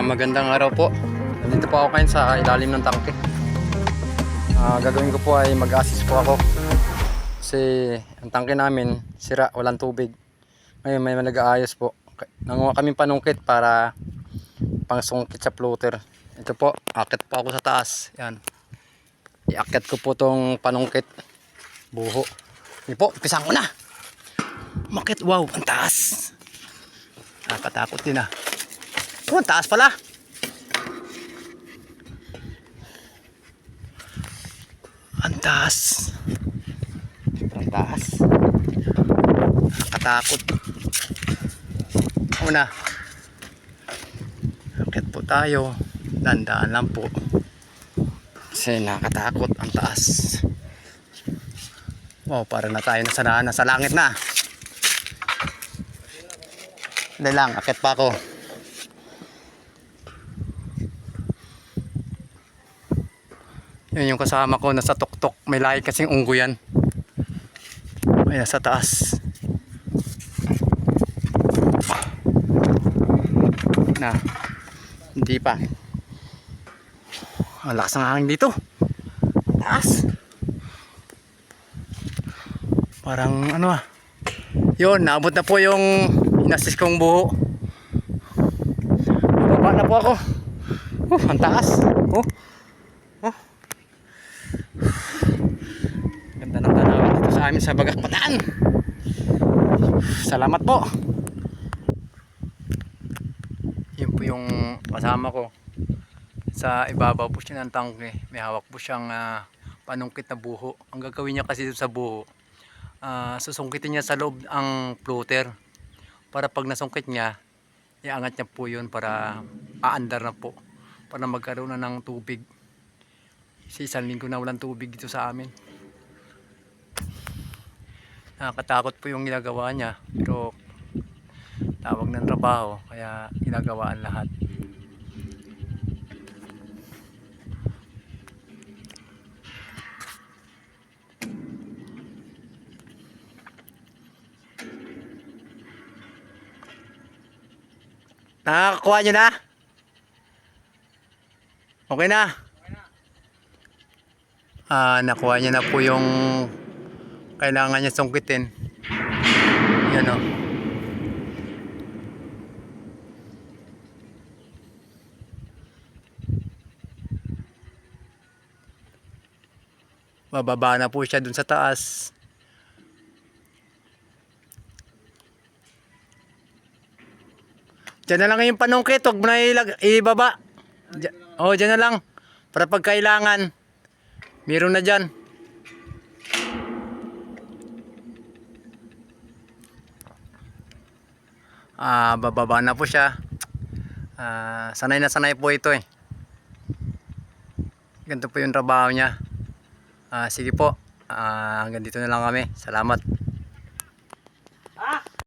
Magandang araw po. Nandito po ako kayo sa ilalim ng tangke. Ah, gagawin ko po ay mag-assist po ako. Kasi ang tangke namin sira, walang tubig. Ngayon may nag-aayos po. Nanguha kami panungkit para pangsungkit sa floater. Ito po, akit po ako sa taas. Yan. Iakit ko po tong panungkit. Buho. Hindi po, pisang ko na. Makit, wow, ang taas. Nakatakot din ah. Oh, taas pala. Ang taas. Ang taas. Nakatakot. Una. Akit po tayo. Dandaan lang po. Kasi nakatakot ang taas. Wow, para na tayo nasa, nasa langit na. Hindi lang, akit pa ako. Yun yung kasama ko nasa tuktok. May lahi kasing unggo yan. Ay, nasa taas. Na. Hindi pa. Ang lakas ng hangin dito. Taas. Parang ano ah. Yun, naabot na po yung inasis kong buho. Baba na po ako. Oh, ang taas. Oh. Ganda ng dito sa amin sa Bagak Pataan. Salamat po. Yun po yung kasama ko. Sa ibabaw po siya ng tangke. May hawak po siyang ah, panungkit na buho. Ang gagawin niya kasi sa buho, ah, susungkitin niya sa loob ang floater. Para pag nasungkit niya, iangat niya po yun para aandar na po. Para magkaroon na ng tubig. Kasi isang linggo na walang tubig dito sa amin. Nakakatakot po yung ginagawa niya. Pero tawag ng trabaho. Kaya ginagawa ang lahat. Nakakakuha nyo na? Okay na? Ah, nakuha niya na po yung kailangan niya sungkitin. Yan o. Bababa na po siya dun sa taas. Diyan na lang yung panungkit, huwag mo na ibaba. Diyan, oh, diyan na lang. Para pag kailangan, meron na dyan. Ah, bababa na po siya. Ah, sanay na sanay po ito eh. Ganito po yung trabaho niya. Ah, sige po. Ah, hanggang dito na lang kami. Salamat.